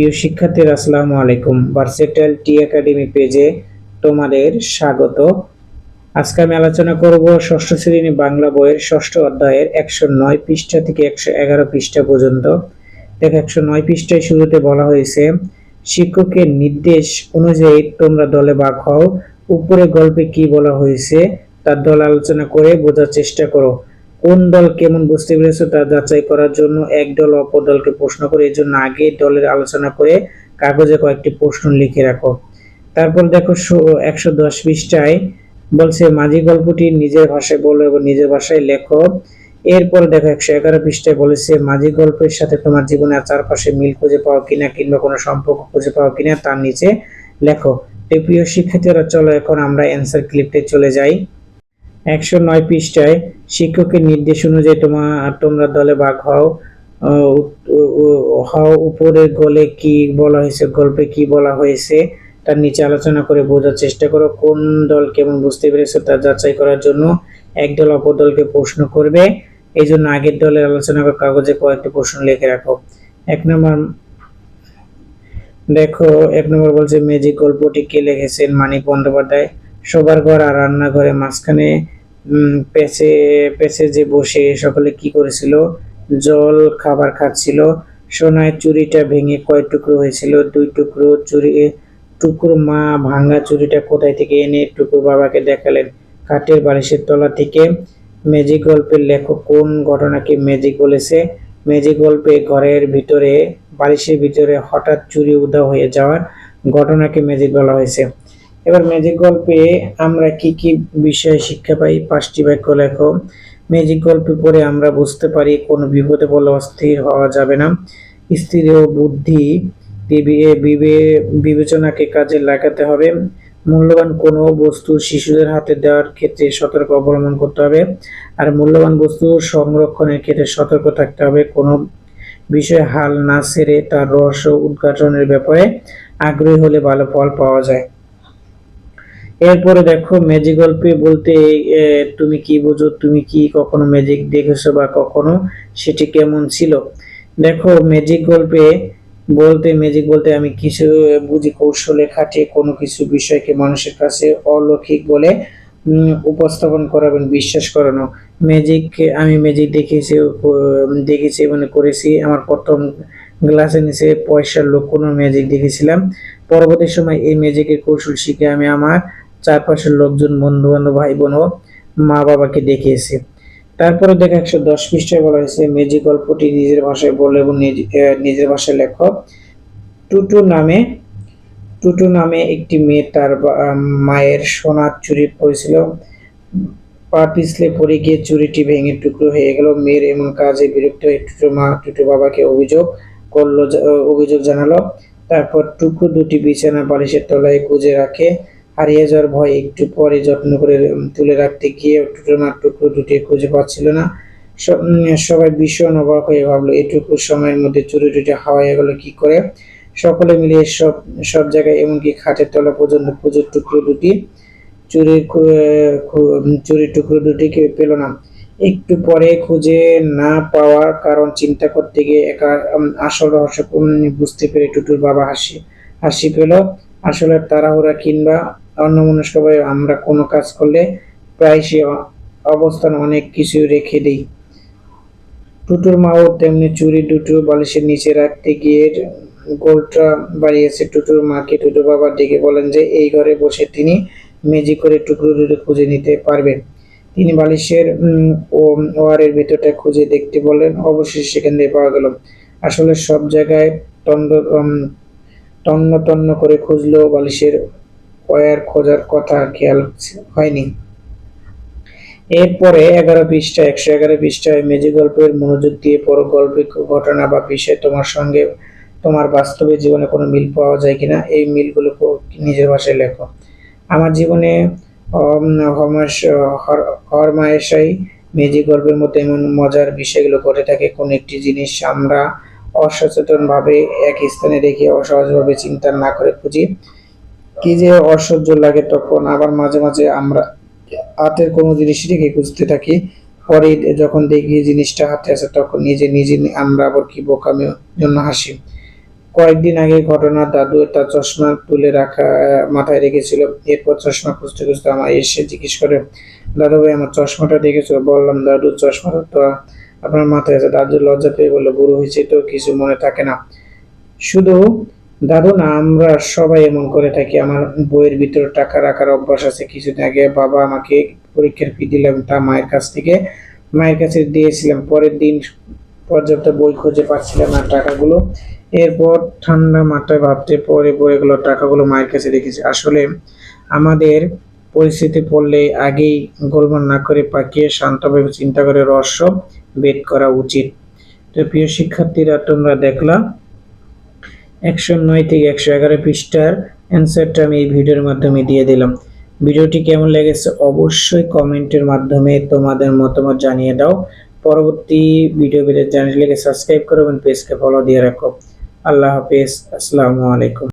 প্রিয় শিক্ষার্থীরা, আসসালামু আলাইকুম। ভার্সেটাইল টি একাডেমি পেজে তোমাদের স্বাগত। আজকে আমি আলোচনা করব ষষ্ঠ শ্রেণি বাংলা বইয়ের ষষ্ঠ অধ্যায়ের একশো নয় পৃষ্ঠা থেকে একশো এগারো পৃষ্ঠা পর্যন্ত। দেখো, একশো নয় পৃষ্ঠায় শুরুতে বলা হয়েছে, শিক্ষকের নির্দেশ অনুযায়ী তোমরা দলে ভাগ হও। উপরে গল্পে কি বলা হয়েছে, তার দল আলোচনা করে বোঝার চেষ্টা করো। কোন দল কেমন বুঝতে পেরেছ তা যাচাই করার জন্য এক দল অপর দলকে প্রশ্ন করে এই জন্য আগে দলের আলোচনা করে কাগজে কয়েকটি প্রশ্ন লিখে রাখো। তারপর দেখো একশো দশ পৃষ্ঠায় বলছে, মাঝি গল্পটি নিজের ভাষায় বলো এবং নিজের ভাষায় লেখো। এরপর দেখো একশো এগারো পৃষ্ঠায় বলেছে, মাঝি গল্পের সাথে তোমার জীবনের চারপাশে মিল খুঁজে পাও কিনা কিংবা কোনো সম্পর্ক খুঁজে পাও কিনা তার নিচে লেখো। তো প্রিয় শিক্ষার্থীরা, চলো এখন আমরা অ্যান্সার ক্লিপটে চলে যাই। একশো নয় পৃষ্ঠায় শিক্ষকের নির্দেশ অনুযায়ী তোমার তোমরা দলে ভাগ হও হও, উপরের গলে কি বলা হয়েছে, গল্পে কি বলা হয়েছে, তার নিচে আলোচনা করে বোঝার চেষ্টা করো, কোন দল কেমন বুঝতে পেরেছ তা যাচাই করার জন্য এক দল অপর দলকে প্রশ্ন করবে। এই জন্য আগের দলের আলোচনা করে কাগজে কয়েকটি প্রশ্ন লিখে রাখো। এক নম্বর, দেখো, এক নম্বর বলছে, ম্যাজিক গল্পটি কে লিখেছেন? মানিক বন্দ্যোপাধ্যায়। সবার ঘর আর রান্নাঘরে মাঝখানে পেছে পেছে যে বসে সকলে কি করেছিল? জল, খাবার খাচ্ছিল। সোনায় চুরিটা ভেঙে কয় টুকরো হয়েছিল? দুই টুকরো চুরি টুকরো মা ভাঙা চুরিটা কোথায় থেকে এনে টুকরো বাবাকে দেখালেন? কাঠের বালিশের তলা থেকে। ম্যাজিক গল্পের লেখক কোন ঘটনাকে ম্যাজিক বলেছে? ম্যাজিক গল্পে ঘরের ভিতরে, বালিশের ভিতরে হঠাৎ চুরি উদা হয়ে যাওয়ার ঘটনাকে ম্যাজিক বলা হয়েছে। এবার ম্যাজিক গল্পে আমরা কি কি বিষয়ে শিক্ষা পাই? পাঁচটি বাক্য লেখো। ম্যাজিক গল্পে পড়ে আমরা বুঝতে পারি কোনো বিপদে পড়লে অস্থির হওয়া যাবে না। স্থির বুদ্ধি বিবে- বিবে- বিবেচনাকে কাজে লাগাতে হবে। মূল্যবান কোনো বস্তু শিশুদের হাতে দেওয়ার ক্ষেত্রে সতর্ক অবলম্বন করতে হবে। আর মূল্যবান বস্তু সংরক্ষণের ক্ষেত্রে সতর্ক থাকতে হবে। কোনো বিষয়ে হাল না সেরে তার রহস্য উদ্ঘাটনের ব্যাপারে আগ্রহী হলে ভালো ফল পাওয়া যায়। এরপরে দেখো ম্যাজিক গল্পে বলতে তুমি কি বোঝো? তুমি কি কখনো ম্যাজিক দেখেছ বা কখনো? সেটি কেমন ছিল? দেখো ম্যাজিক গল্পে বলতে ম্যাজিক বলতে আমি কিছু বুঝি কৌশলে খাটিয়ে কোনো কিছু বিষয়কে মানুষের কাছে অলৌকিক বলে উপস্থাপন করাবেন, বিশ্বাস করানো। ম্যাজিক আমি ম্যাজিক দেখেছি দেখেছি মানে করেছি। আমার প্রথম গ্লাসের নিচে পয়সার লুকোনো ম্যাজিক দেখেছিলাম। পরবর্তী সময় এই ম্যাজিকের কৌশল শিখে আমি আমার চারপাশের লোকজন বন্ধু বান্ধব ভাই বোন ও মা বাবাকে দেখিয়েছি। তারপরে দেখো একশো দশ পৃষ্ঠায় বলা হয়েছে ম্যাজিক গল্পটি নিজের ভাষায় বলে এবং নিজের ভাষায় লেখো। টুটু নামে টুটু নামে একটি মেয়ে তার মায়ের সোনার চুরি পড়েছিল। পা পিছলে পড়ে গিয়ে চুরিটি ভেঙে টুকরো হয়ে গেল। মেয়ের এমন কাজে বিরক্ত হয়ে টুটু মা, টুটু বাবাকে অভিযোগ করল, অভিযোগ জানালো। তারপর টুকরো দুটি বিছানা, বালিশের তলায় গুজে রাখে। হারিয়ে যাওয়ার ভয় একটু পরে যত্ন করে তুলে রাখতে গিয়ে টুটুর মার টুকরো দুটি খুঁজে পাচ্ছিল না। সবাই ভীষণ অবাক হয়ে ভাবলো, এটুকু সময়ের মধ্যে চুরি টুটি হাওয়ায় গেল কি করে? সকলে মিলে সব সব জায়গায় এমনকি খাটের তলা পর্যন্ত পুজোর টুকরো দুটি খু- চুরির টুকরো দুটিকে পেল না। একটু পরে খুঁজে না পাওয়ার কারণ চিন্তা করতে গিয়ে একা আসল রহস্য বুঝতে পেরে টুটুর বাবা হাসি হাসি পেল, আসলে তাড়াহুড়া কিংবা অন্যমনস্কভাবে আমরা কোনো কাজ করলে প্রায় সে অবস্থান অনেক কিছু রেখে দিই। টুটুর মাও তেমনি চুরি, দুটো বালিশের নিচে রাখতে গিয়ে গোলটা বাড়িয়েছে টুটুর মাকে। টুটুর বাবা ডেকে বলেন যে, এই ঘরে বসে তিনি মেজি করে টুকরো দুটো খুঁজে নিতে পারবেন। তিনি বালিশের ওয়ারের ভেতরটা খুঁজে দেখতে বলেন, অবশেষে সেখান থেকে পাওয়া গেল। আসলে সব জায়গায় তন্ন তন্ন করে খুঁজলেও বালিশের ওয়ার খোঁজার কথা খেয়াল হয়নি। এরপরে এগারো পৃষ্ঠা একশো এগারো পৃষ্ঠায় মেজি গল্পের মনোযোগ দিয়ে পড়ো। গল্পের ঘটনা বা বিষয় তোমার সঙ্গে তোমার বাস্তবে জীবনে কোনো মিল পাওয়া যায় কিনা, এই মিলগুলো নিজের ভাষায় লেখো। আমার জীবনে হরমায়েশাই মেজি গল্পের মধ্যে এমন মজার বিষয়গুলো ঘটে থাকে। কোন একটি জিনিস আমরা অসচেতনভাবে এক স্থানে রেখে অসহজভাবে চিন্তা না করে খুঁজি। কি যে অসহ্য লাগে তখন আবার মাঝে মাঝে আমরা হাতের কোনো জিনিস রেখে খুঁজতে থাকি। পরে যখন দেখি জিনিসটা হাতে আছে তখন নিজে নিজে আমরা আবার কি বোকামি জন্য হাসি। কয়েকদিন আগে ঘটনা, দাদু তার চশমা তুলে রাখা মাথায় রেখেছিল। এরপর চশমা খুঁজতে খুঁজতে আমার এসে জিজ্ঞেস করে, দাদু ভাই, আমার চশমাটা দেখেছ? বললাম, দাদু, চশমাটা তো আপনার মাথায় আছে। দাদু লজ্জা পেয়ে বলল, বুড়ো হয়েছে তো, কিছু মনে থাকে না। শুধু দাদু না, আমরা সবাই এমন করে থাকি। আমার বইয়ের ভিতরে টাকা রাখার অভ্যাস আছে। কিছুদিন আগে বাবা আমাকে পরীক্ষার ফি দিলাম তা মায়ের কাছ থেকে। মায়ের কাছে দিয়েছিলাম। পরের দিন পর্যাপ্ত বই খুঁজে পাচ্ছিলাম না টাকাগুলো। এরপর ঠান্ডা মাথায় ভাবতে পরে পরে এগুলো টাকাগুলো মায়ের কাছে রেখেছি। আসলে আমাদের পরিস্থিতি পড়লে আগেই গোলমাল না করে পাকিয়ে শান্তভাবে চিন্তা করে রহস্য বের করা উচিত। তো প্রিয় শিক্ষার্থীরা, তোমরা দেখলা একশো নয় থেকে একশো এগারো পৃষ্ঠার অ্যান্সারটা আমি এই ভিডিওর মাধ্যমে দিয়ে দিলাম। ভিডিওটি কেমন লেগেছে অবশ্যই কমেন্টের মাধ্যমে তোমাদের মতামত জানিয়ে দাও। পরবর্তী ভিডিও পেতে চ্যানেলটিকে সাবস্ক্রাইব করো এবং পেজকে ফলো দিয়ে রাখো। আল্লাহ হাফেজ। আসসালামু আলাইকুম।